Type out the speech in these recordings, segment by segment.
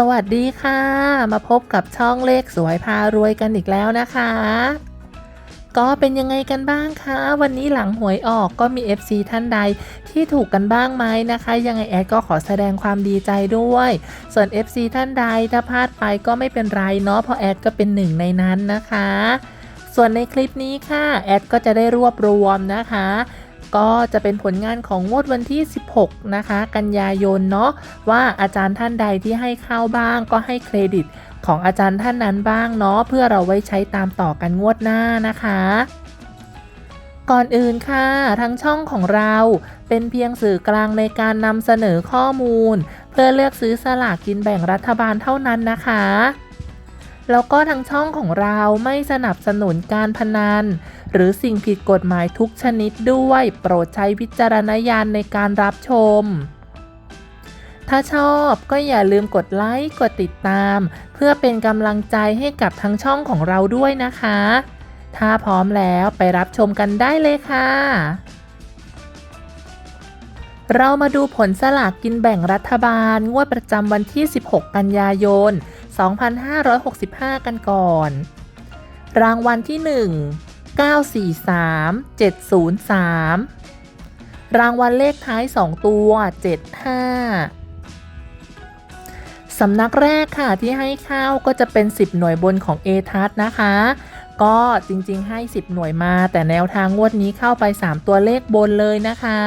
สวัสดีค่ะ มาพบกับช่องเลขสวยพารวยกันอีกแล้วนะคะ ก็เป็นยังไงกันบ้างคะ วันนี้หลังหวยออกก็มี FC ท่านใดที่ถูกกันบ้างไหมนะคะ ยังไงแอดก็ขอแสดงความดีใจด้วย ส่วน FC ท่านใดถ้าพลาดไปก็ไม่เป็นไรเนาะเพราะแอดก็เป็นหนึ่งในนั้นนะคะ ส่วนในคลิปนี้ค่ะแอดก็จะได้รวบรวมนะคะ ก็จะเป็นผลงานของงวดวันที่ 16 นะคะ กันยายนเนาะว่าอาจารย์ท่านใดที่ให้เข้าบ้างก็ให้เครดิตของอาจารย์ท่านนั้นบ้างเนาะเพื่อเราไว้ใช้ตามต่อกันงวดหน้านะคะก่อนอื่นค่ะทั้งช่องของเรา เป็นเพียงสื่อกลางในการนำเสนอข้อมูล เพื่อเลือกซื้อสลากกินแบ่งรัฐบาลเท่านั้นนะคะ แล้วก็ทางช่องของเราไม่สนับสนุนการพนัน หรือสิ่งผิดกฎหมายทุกชนิดด้วย โปรดใช้วิจารณญาณในการรับชม ถ้าชอบก็อย่าลืมกดไลค์กดติดตาม เพื่อเป็นกำลังใจให้กับทั้งช่องของเราด้วยนะคะ ถ้าพร้อมแล้วไปรับชมกันได้เลยค่ะเรามาดูผลสลากกินแบ่งรัฐบาล งวดประจำวันที่ 16 กันยายน 2565 กันก่อน รางวัลที่ 1 943 703 รางวัลเลขท้าย 2 ตัว 75 สำนักแรกค่ะที่ให้ข้าวก็จะเป็น 10 หน่วยบนของ a t a s นะคะ ก็จริงๆให้ 10 หน่วยมา แต่แนวทางงวดนี้เข้าไป 3 ตัวเลขบนเลยนะคะ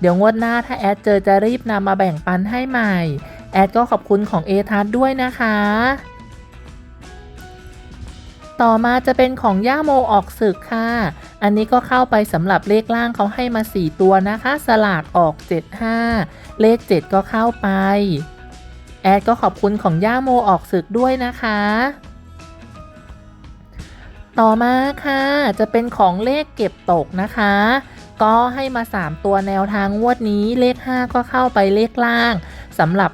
เดี๋ยวงวดหน้าถ้าแอดเจอจะรีบนำมาแบ่งปันให้ใหม่ แอดก็ขอบคุณของ a t a s ด้วยนะคะ ต่อมาจะเป็นของย่าโมออกศึกค่ะ อันนี้ก็เข้าไปสำหรับเลขล่างเขาให้มา 4 ตัวนะคะ สลากออก 75 เลข 7 ก็เข้าไป แอดก็ขอบคุณของย่าโมออกศึกด้วยนะคะต่อมาค่ะ จะเป็นของเลขเก็บตกนะคะ ก็ให้มา 3 ตัวแนวทางงวดนี้เลข 5 ก็เข้าไปเลขล่าง สำหรับ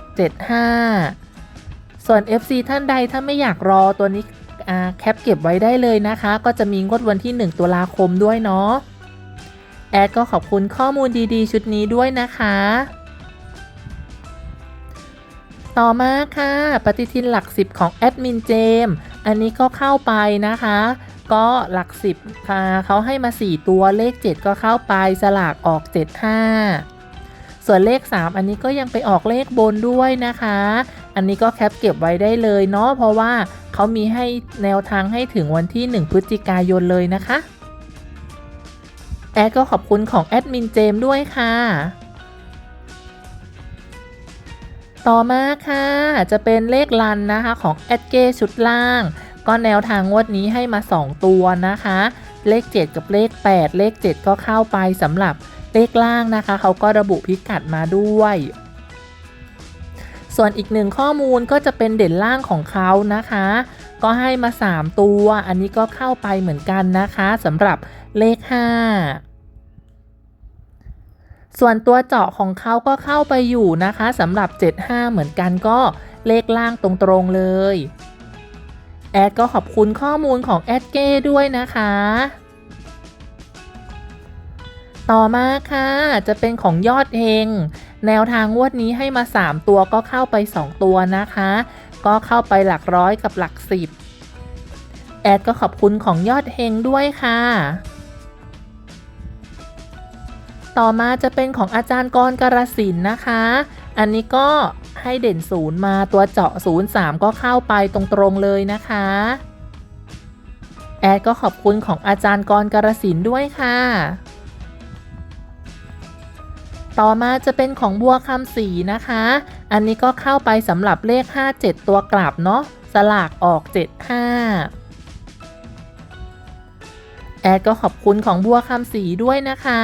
5775 ส่วน FC ท่านใดถ้าไม่อยากรอตัวนี้แคปเก็บไว้ได้เลยนะคะ ก็จะมีงวดวันที่ 1 ตุลาคมด้วยเนาะ แอดก็ขอบคุณข้อมูลดีๆ ชุดนี้ด้วยนะคะ ต่อมาค่ะ ปฏิทินหลัก 10 ของแอดมินเจม อันนี้ก็เข้าไปนะคะ ก็หลัก 10ค่ะเขาให้มา 4 ตัวเลข 7 ก็เข้าไปสลากออก 75 ส่วนเลข 3 อันนี้ก็ยังไปออกเลขบนด้วยนะคะ อันนี้ก็แคปเก็บไว้ได้เลยเนาะเพราะว่าเขามีให้แนวทางให้ถึงวันที่ 1 พฤศจิกายนเลยนะคะแอดก็ขอบคุณของแอดมินเจมด้วยค่ะ ต่อมาค่ะ จะเป็นเลขลันนะคะของแอดเกชุดล่าง ก็แนวทางงวดนี้ให้มา 2 ตัวนะคะ เลข 7 กับเลข 8 เลข 7 ก็เข้าไปสำหรับ เลขล่างนะคะ เขาก็ระบุพิกัดมาด้วย ส่วนอีกหนึ่งข้อมูลก็จะเป็นเด่นล่างของเขานะคะ ก็ให้มา 3 ตัว อันนี้ก็เข้าไปเหมือนกันนะคะสำหรับเลข 5ส่วนตัวเจาะของเขาก็เข้าไปอยู่นะคะสำหรับ 75 เหมือนกันก็เลขล่างตรงๆเลย แอดก็ขอบคุณข้อมูลของแอดเก้ด้วยนะคะ ต่อมาค่ะ จะเป็นของยอดเฮงแนวทางงวดนี้ให้มา 3 ตัวก็เข้าไป 2 ตัวนะคะ ก็เข้าไปหลักร้อยกับหลักสิบแอดก็ขอบคุณของยอดเฮงด้วยค่ะ ต่อมาจะเป็นของอาจารย์กรกรสินนะคะ อันนี้ก็ให้เด่นศูนย์มาตัวเจาะ03ก็เข้าไปตรงๆเลยนะคะ แอดก็ขอบคุณของอาจารย์กรกรสินด้วยค่ะ ต่อมาจะเป็นของบัวคำศรีนะคะ อันนี้ก็เข้าไปสำหรับเลข 57 ตัวกลับเนาะสลากออก 75 แอดก็ขอบคุณของบัวคำศรีด้วยนะคะ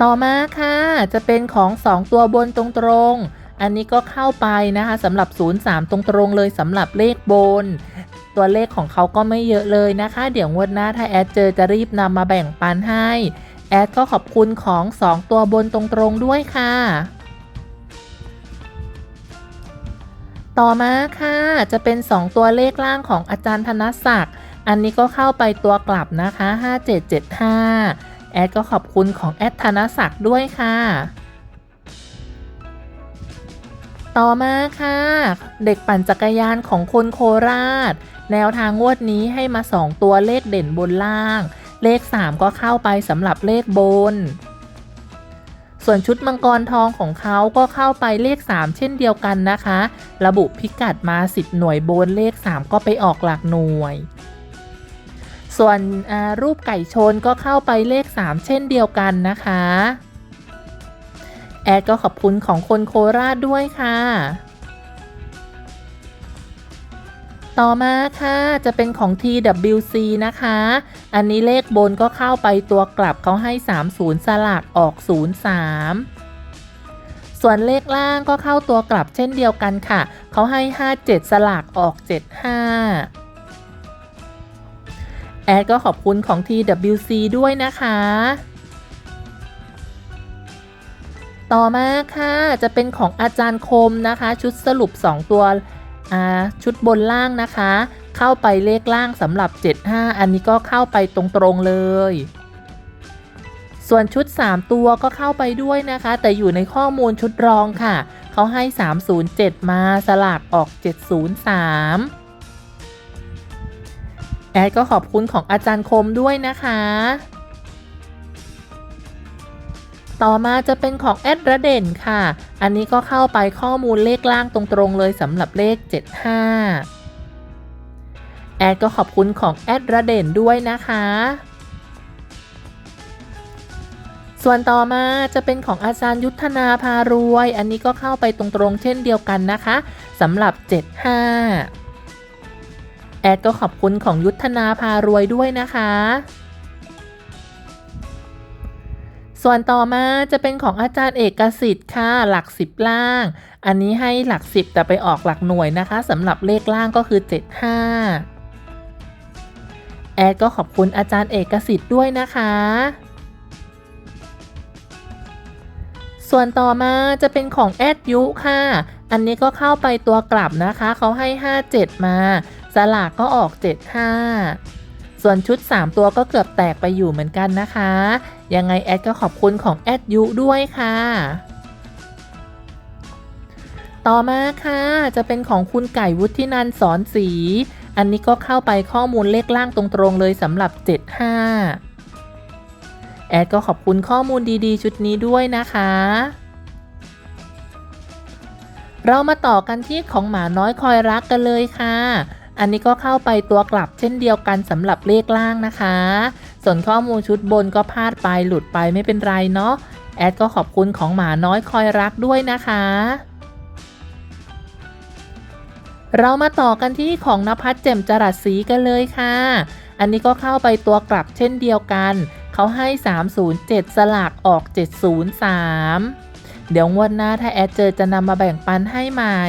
ต่อมาค่ะ จะเป็นของ 2 ตัวบนตรงๆ อันนี้ก็เข้าไปนะคะสำหรับ 03 ตรงๆเลยสำหรับเลขบน ตัวเลขของเขาก็ไม่เยอะเลยนะคะ เดี๋ยวงวดหน้าถ้าแอดเจอจะรีบนำมาแบ่งปันให้ แอดก็ขอบคุณของ 2 ตัวบนตรงๆด้วยค่ะ ต่อมาค่ะ จะเป็น 2 ตัวเลขล่างของอาจารย์ธนศักดิ์ อันนี้ก็เข้าไปตัวกลับนะคะ 5775 แอดก็ขอบคุณของแอดธนศักดิ์ด้วยค่ะต่อมาค่ะ เด็กปั่นจักรยานของคนโคราช แนวทางงวดนี้ให้มา 2 ตัวเลขเด่นบนล่าง เลข 3 ก็เข้าไปสำหรับเลขบน ส่วนชุดมังกรทองของเขาก็เข้าไปเลข 3 เช่นเดียวกันนะคะ ระบุพิกัดมา 10 หน่วยบนเลข 3 ก็ไปออกหลักหน่วย ส่วนรูปไก่ชนก็เข้าไปเลข 3 เช่นเดียวกันนะคะ แอดก็ขอบคุณของคนโคราชด้วยค่ะ ต่อมาค่ะจะเป็นของ TWC นะคะ อันนี้เลขบนก็เข้าไปตัวกลับเขาให้ 30 สลากออก 03 ส่วนเลขล่างก็เข้าตัวกลับเช่นเดียวกันค่ะ เขาให้ 57 สลากออก 75 แอดก็ขอบคุณของ TWC ด้วยนะคะต่อมาค่ะจะเป็นของอาจารย์คมนะคะ ชุดสรุป 2 ตัว ชุดบนล่างนะคะ เข้าไปเลขล่างสำหรับ 75 อันนี้ก็เข้าไปตรงๆเลย ส่วนชุด 3 ตัวก็เข้าไปด้วยนะคะ แต่อยู่ในข้อมูลชุดรองค่ะ เขาให้ 307 มาสลากออก 703 แอดก็ขอบคุณของอาจารย์คมด้วยนะคะ ต่อมาจะเป็นของแอดระเด่นค่ะ อันนี้ก็เข้าไปข้อมูลเลขล่างตรงๆเลยสำหรับเลข 75 แอดก็ขอบคุณของแอดระเด่นด้วยนะคะ ส่วนต่อมาจะเป็นของอาจารย์ยุทธนาพารวย อันนี้ก็เข้าไปตรงๆ เช่นเดียวกันนะคะสำหรับ 75 แอดก็ขอบคุณของยุทธนาพารวยด้วยนะคะ ส่วนต่อมาจะเป็นของอาจารย์เอกสิทธิ์ค่ะ หลักสิบล่าง อันนี้ให้หลักสิบแต่ไปออกหลักหน่วยนะคะสำหรับเลขล่างก็คือ 75 แอดก็ขอบคุณอาจารย์เอกสิทธิ์ด้วยนะคะ ส่วนต่อมาจะเป็นของแอดยุค่ะ อันนี้ก็เข้าไปตัวกลับนะคะ เขาให้ 57 มา สลากก็ออก 75 ส่วนชุด 3 ตัวก็เกือบแตกไปอยู่เหมือนกันนะคะ ยังไงแอดก็ขอบคุณของแอดยุด้วยค่ะ ต่อมาค่ะจะเป็นของคุณไก่วุฒินันสอนสี อันนี้ก็เข้าไปข้อมูลเลขล่างตรงๆเลยสำหรับ 75 แอดก็ขอบคุณข้อมูลดีๆ ชุดนี้ด้วยนะคะเรามาต่อกันที่ของหมาน้อยคอยรักกันเลยค่ะ อันนี้ก็เข้าไปตัวกลับเช่นเดียวกันสำหรับเลขล่างนะคะ ส่วนข้อมูลชุดบนก็พลาดไปหลุดไปไม่เป็นไรเนาะแอดก็ขอบคุณของหมาน้อยคอยรักด้วยนะคะ เรามาต่อกันที่ของนภัสแจ่มจรัสสีกันเลยค่ะ อันนี้ก็เข้าไปตัวกลับเช่นเดียวกัน เขาให้ 307 สลากออก 703 เดี๋ยวงวดหน้าถ้าแอดเจอจะนำมาแบ่งปันให้ใหม่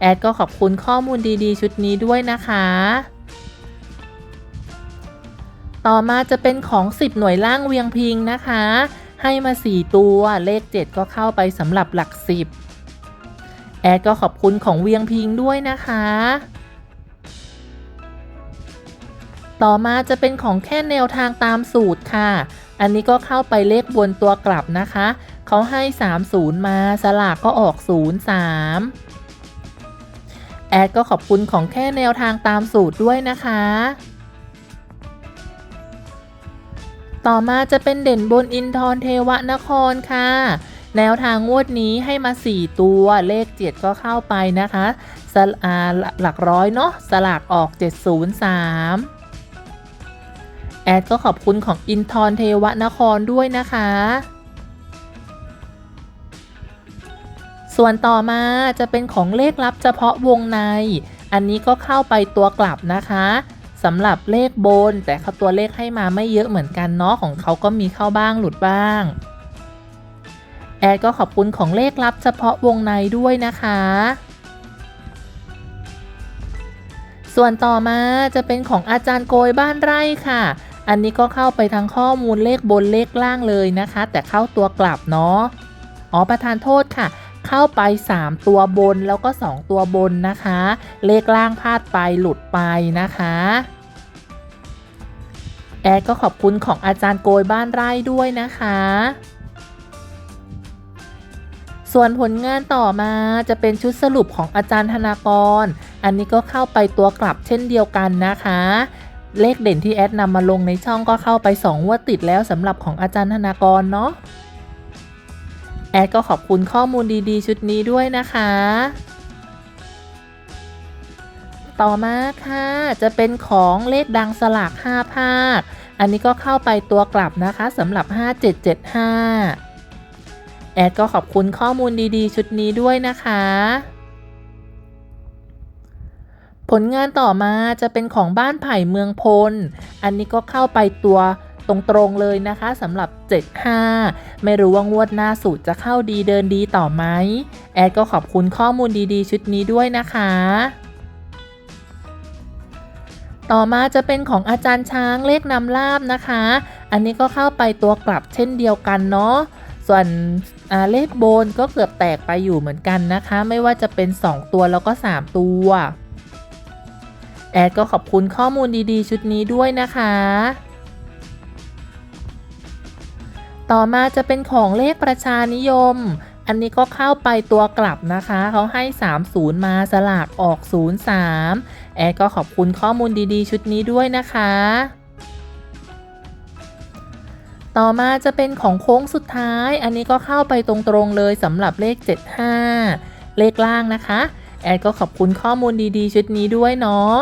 แอดก็ขอบคุณข้อมูลดีๆ ชุดนี้ด้วยนะคะ ต่อมาจะเป็นของ 10 หน่วยล่างเวียงพิงนะคะ ให้มา 4 ตัวเลข 7 ก็เข้าไปสำหรับหลัก 10 แอดก็ขอบคุณของเวียงพิงด้วยนะคะ ต่อมาจะเป็นของแค่แนวทางตามสูตรค่ะ อันนี้ก็เข้าไปเลขบนตัวกลับนะคะ เขาให้ 30 มาสลากก็ออก 03 แอดก็ขอบคุณของแค่แนวทางตามสูตรด้วยนะคะ ต่อมาจะเป็นเด่นบนอินทรเทวนครค่ะ แนวทางงวดนี้ให้มา 4 ตัวเลข 7 ก็เข้าไปนะคะสลาหลักร้อยเนาะสลากออก 703แอดก็ขอบคุณของอินทรเทวนครด้วยนะคะ ส่วนต่อมาจะเป็นของเลขลับเฉพาะวงใน อันนี้ก็เข้าไปตัวกลับนะคะสำหรับเลขบน แต่เขาตัวเลขให้มาไม่เยอะเหมือนกันเนาะของเขาก็มีเข้าบ้างหลุดบ้าง แอดก็ขอบคุณของเลขลับเฉพาะวงในด้วยนะคะ ส่วนต่อมาจะเป็นของอาจารย์โกยบ้านไร่ค่ะ อันนี้ก็เข้าไปทั้งข้อมูลเลขบนเลขล่างเลยนะคะ แต่เข้าตัวกลับเนาะอ๋อประธานโทษค่ะ เข้าไป 3 ตัวบนแล้วก็ 2 ตัวบนนะคะ เลขล่างพลาดไปหลุดไปนะคะแอดก็ขอบคุณของอาจารย์โกยบ้านไร่ด้วยนะคะ ส่วนผลงานต่อมาจะเป็นชุดสรุปของอาจารย์ธนากร อันนี้ก็เข้าไปตัวกลับเช่นเดียวกันนะคะ เลขเด่นที่แอดนำมาลงในช่องก็เข้าไป2งวดติดแล้วสำหรับของอาจารย์ธนากรเนาะ แอดก็ขอบคุณข้อมูลดีๆ ชุดนี้ด้วยนะคะ ต่อมาค่ะ จะเป็นของเลขดังสลาก 5 ภาค อันนี้ก็เข้าไปตัวกลับนะคะสำหรับ 5775 แอดก็ขอบคุณข้อมูลดีๆ ชุดนี้ด้วยนะคะ ผลงานต่อมาจะเป็นของบ้านไผ่เมืองพล อันนี้ก็เข้าไปตัว ตรงๆเลยนะคะสำหรับ 75 ไม่รู้ว่างวดหน้าสูตรจะเข้าดีเดินดีต่อไหมแอดก็ขอบคุณข้อมูลดีๆ ชุดนี้ด้วยนะคะ ต่อมาจะเป็นของอาจารย์ช้างเลขนำลาบนะคะ อันนี้ก็เข้าไปตัวกลับเช่นเดียวกันเนาะส่วนเลขโบนก็เกือบแตกไปอยู่เหมือนกันนะคะ ไม่ว่าจะเป็น 2 ตัวแล้วก็ 3 ตัว แอดก็ขอบคุณข้อมูลดีๆ ชุดนี้ด้วยนะคะ ต่อมาจะเป็นของเลขประชานิยม อันนี้ก็เข้าไปตัวกลับนะคะ เขาให้ 30 มาสลากออก 03 แอดก็ขอบคุณข้อมูลดีๆ ชุดนี้ด้วยนะคะ ต่อมาจะเป็นของโค้งสุดท้าย อันนี้ก็เข้าไปตรงๆเลยสำหรับเลข 75 เลขล่างนะคะ แอดก็ขอบคุณข้อมูลดีๆ ชุดนี้ด้วยเนาะ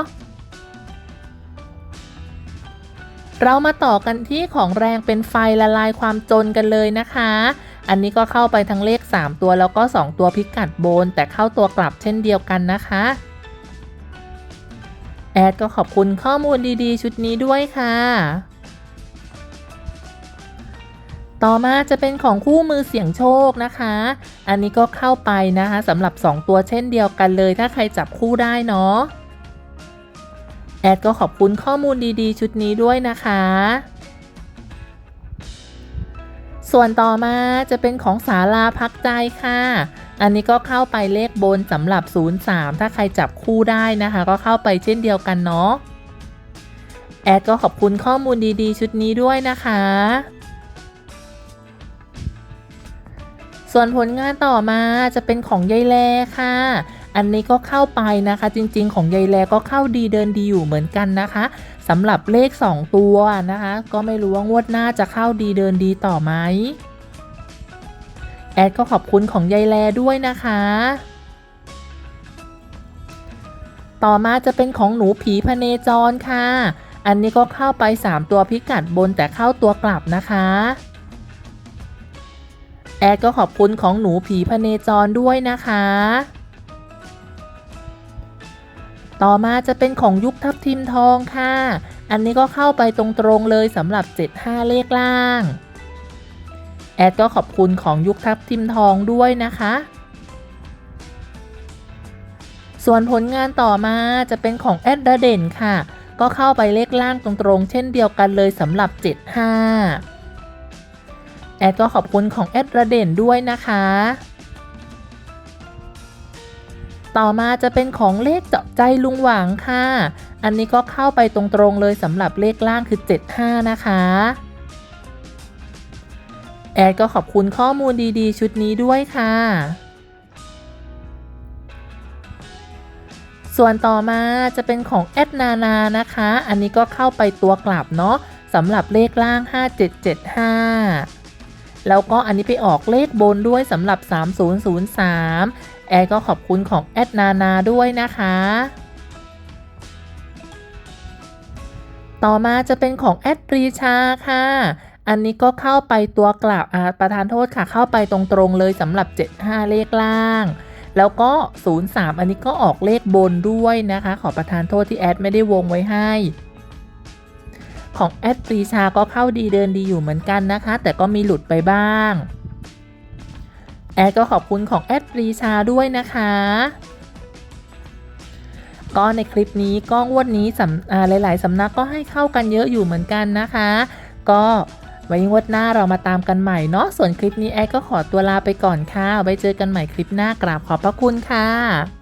เรามาต่อกันที่ของแรงเป็นไฟละลายความจนกันเลยนะคะ อันนี้ก็เข้าไปทั้งเลข 3 ตัวแล้วก็ 2 ตัวพิกัดบน แต่เข้าตัวกลับเช่นเดียวกันนะคะ แอดก็ขอบคุณข้อมูลดีๆ ชุดนี้ด้วยค่ะ ต่อมาจะเป็นของคู่มือเสี่ยงโชคนะคะ อันนี้ก็เข้าไปนะคะสำหรับ 2 ตัวเช่นเดียวกันเลย ถ้าใครจับคู่ได้เนาะ แอดก็ขอบคุณข้อมูลดีๆ ชุดนี้ด้วยนะคะ ส่วนต่อมาจะเป็นของศาลาพักใจค่ะ อันนี้ก็เข้าไปเลขบนสำหรับ 03 ถ้าใครจับคู่ได้นะคะ ก็เข้าไปเช่นเดียวกันเนาะ แอดก็ขอบคุณข้อมูลดีๆ ชุดนี้ด้วยนะคะ ส่วนผลงานต่อมาจะเป็นของยายแลค่ะ อันนี้ก็เข้าไปนะคะ จริง ๆ ของยายแลก็เข้าดีเดินดีอยู่เหมือนกันนะคะสำหรับเลข 2 ตัวนะคะ ก็ไม่รู้ว่างวดหน้าจะเข้าดีเดินดีต่อไหมแอดก็ขอบคุณของยายแลด้วยนะคะ ต่อมาจะเป็นของหนูผีพเนจรค่ะ อันนี้ก็เข้าไป 3 ตัวพิกัดบนแต่เข้าตัวกลับนะคะแอดก็ขอบคุณของหนูผีพเนจรด้วยนะคะ ต่อมาจะเป็นของยุคทับทิมทองค่ะ อันนี้ก็เข้าไปตรงๆเลยสำหรับ 75 เลขล่าง แอดก็ขอบคุณของยุคทับทิมทองด้วยนะคะ ส่วนผลงานต่อมาจะเป็นของแอดดาเด่นค่ะ ก็เข้าไปเลขล่างตรงๆ เช่นเดียวกันเลยสำหรับ 75 แอดก็ขอบคุณของแอดระเด่นด้วยนะคะ ต่อมาจะเป็นของเลขเจาะใจลุงหวังค่ะ อันนี้ก็เข้าไปตรงๆเลยสำหรับเลขล่างคือ 75 นะคะแอดก็ขอบคุณข้อมูลดีๆ ชุดนี้ด้วยค่ะ ส่วนต่อมาจะเป็นของแอดนานานะคะ อันนี้ก็เข้าไปตัวกลับเนาะสำหรับเลขล่าง 5775 แล้วก็อันนี้ไปออกเลขบนด้วยสำหรับ 3003 แอดก็ขอบคุณของแอดนานาด้วยนะคะ ต่อมาจะเป็นของแอดปรีชาค่ะอันนี้ก็เข้าไปตัวกล่าประธานโทษค่ะ เข้าไปตรงๆเลยสำหรับ 75 เลขล่าง แล้วก็ 03 อันนี้ก็ออกเลขบนด้วยนะคะ ขอประทานโทษที่แอดไม่ได้วงไว้ให้ ของแอดปรีชาก็เข้าดีเดินดีอยู่เหมือนกันนะคะ แต่ก็มีหลุดไปบ้าง แอดก็ขอบคุณของแอดปรีชาด้วยนะคะก็ในคลิปนี้ก็งวดนี้สำหลาย ๆ สำนักก็ให้เข้ากันเยอะอยู่เหมือนกันนะคะ ก็ไว้งวดหน้าเรามาตามกันใหม่เนาะส่วนคลิปนี้แอดก็ขอตัวลาไปก่อนค่ะไว้เจอกันใหม่คลิปหน้ากราบขอบพระคุณค่ะ